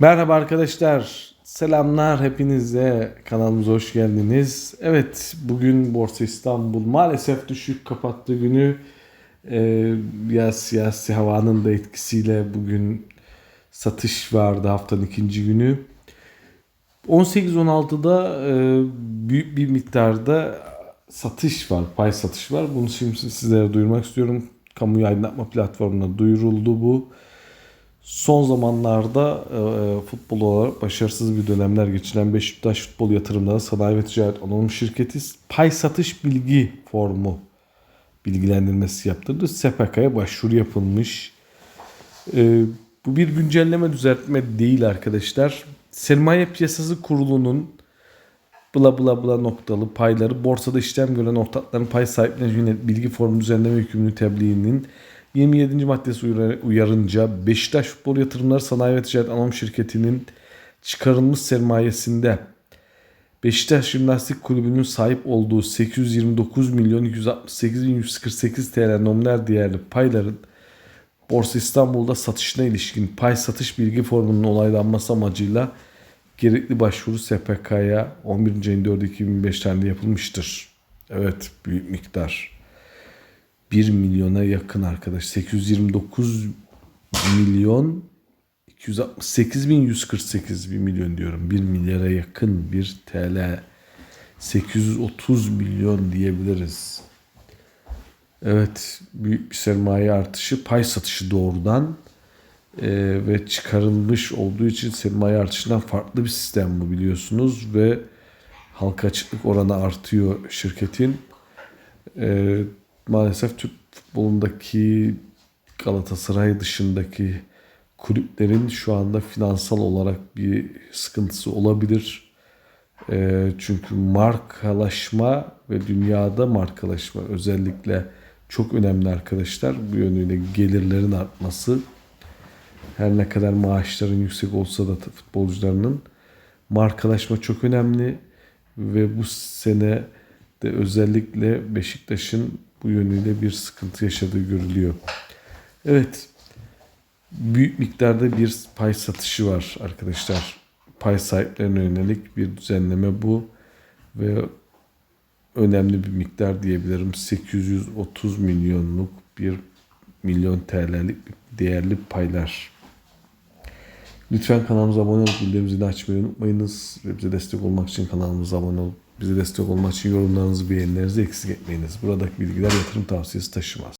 Merhaba arkadaşlar. Selamlar hepinize. Kanalımıza hoş geldiniz. Evet bugün Borsa İstanbul maalesef düşük kapattığı günü e, ya siyasi havanın da etkisiyle bugün satış vardı haftanın ikinci günü. 18-16'da e, büyük bir miktarda satış var, pay satış var. Bunu şimdi sizlere duyurmak istiyorum. Kamuyu aydınlatma platformuna duyuruldu bu. Son zamanlarda e, futbol olarak başarısız bir dönemler geçiren Beşiktaş Futbol Yatırımları Sanayi ve Ticaret Anonim Şirketi pay satış bilgi formu bilgilendirmesi yaptırdı. SPK'ya başvuru yapılmış. E, bu bir güncelleme düzeltme değil arkadaşlar. Sermaye Piyasası Kurulu'nun bla bla bla noktalı payları borsada işlem gören ortakların pay sahiplerine yönelik bilgi formu düzenleme yükümlülüğü tebliğinin 27. maddesi uyar- uyarınca Beşiktaş Futbol Yatırımları Sanayi ve Ticaret Anonim Şirketi'nin çıkarılmış sermayesinde Beşiktaş Jimnastik Kulübü'nün sahip olduğu 829 milyon 268 bin 148 TL nominal değerli payların Borsa İstanbul'da satışına ilişkin pay satış bilgi formunun olaylanması amacıyla gerekli başvuru SPK'ya 11. ayın 4'ü 2005 tarihinde yapılmıştır. Evet büyük miktar. 1 milyona yakın arkadaş. 829 milyon 268 bin 148 bir milyon diyorum. 1 milyara yakın bir TL. 830 milyon diyebiliriz. Evet büyük bir sermaye artışı pay satışı doğrudan e, ve çıkarılmış olduğu için sermaye artışından farklı bir sistem bu biliyorsunuz ve halka açıklık oranı artıyor şirketin. E, maalesef Türk futbolundaki Galatasaray dışındaki kulüplerin şu anda finansal olarak bir sıkıntısı olabilir. E, çünkü markalaşma ve dünyada markalaşma özellikle çok önemli arkadaşlar. Bu yönüyle gelirlerin artması her ne kadar maaşların yüksek olsa da futbolcularının markalaşma çok önemli ve bu sene de özellikle Beşiktaş'ın bu yönüyle bir sıkıntı yaşadığı görülüyor. Evet. Büyük miktarda bir pay satışı var arkadaşlar. Pay sahiplerine yönelik bir düzenleme bu ve önemli bir miktar diyebilirim. 830 milyonluk bir milyon TL'lik değerli paylar. Lütfen kanalımıza abone olup bildirimimizi de açmayı unutmayınız. Ve bize destek olmak için kanalımıza abone olup bize destek olmak için yorumlarınızı beğenilerinizi eksik etmeyiniz. Buradaki bilgiler yatırım tavsiyesi taşımaz.